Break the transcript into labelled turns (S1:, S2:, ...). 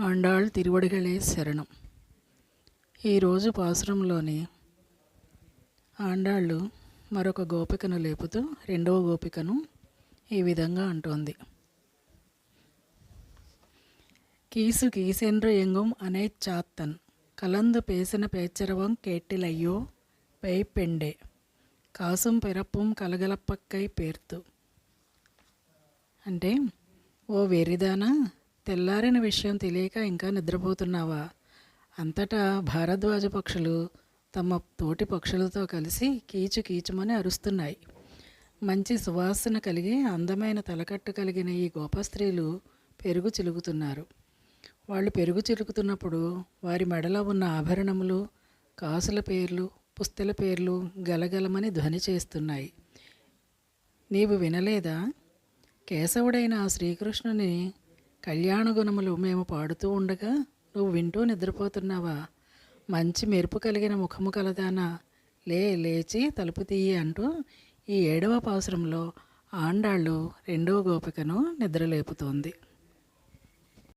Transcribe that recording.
S1: ఆండాళ్ తిరువడిగలే శరణం. ఈరోజు పాసురంలోని ఆండాళ్ళు మరొక గోపికను లేపుతూ రెండవ గోపికను ఈ విధంగా అంటోంది. కీసు కీసెండ్రు ఎంగుం అనే చాత్తన్. కలందు పేసిన పేచరవం కేట్టిలయ్యో పెండే కాసుం పెరప్పుం కలగలప్పక్కై పేర్తు. అంటే ఓ వెరిదానా? తెల్లారిన విషయం తెలియక ఇంకా నిద్రపోతున్నావా? అంతటా భారద్వాజ పక్షులు తమ తోటి పక్షులతో కలిసి కీచు కీచుమని అరుస్తున్నాయి. మంచి సువాసన కలిగి అందమైన తలకట్టు కలిగిన ఈ గోపస్త్రీలు పెరుగు చిలుకుతున్నారు. వాళ్ళు పెరుగు చిలుకుతున్నప్పుడు వారి మెడలో ఉన్న ఆభరణములు కాసుల పేర్లు పుస్తెల పేర్లు గలగలమని ధ్వని చేస్తున్నాయి. నీవు వినలేదా? కేశవుడైన ఆ శ్రీకృష్ణుని కళ్యాణ గుణములు మేము పాడుతూ ఉండగా నువ్వు వింటూ నిద్రపోతున్నావా? మంచి మెరుపు కలిగిన ముఖము కలదానా? లే లేచి తలుపు తీయి అంటూ ఈ ఏడవ పాసురంలో ఆండాళ్ళు రెండవ గోపికను నిద్రలేపుతోంది.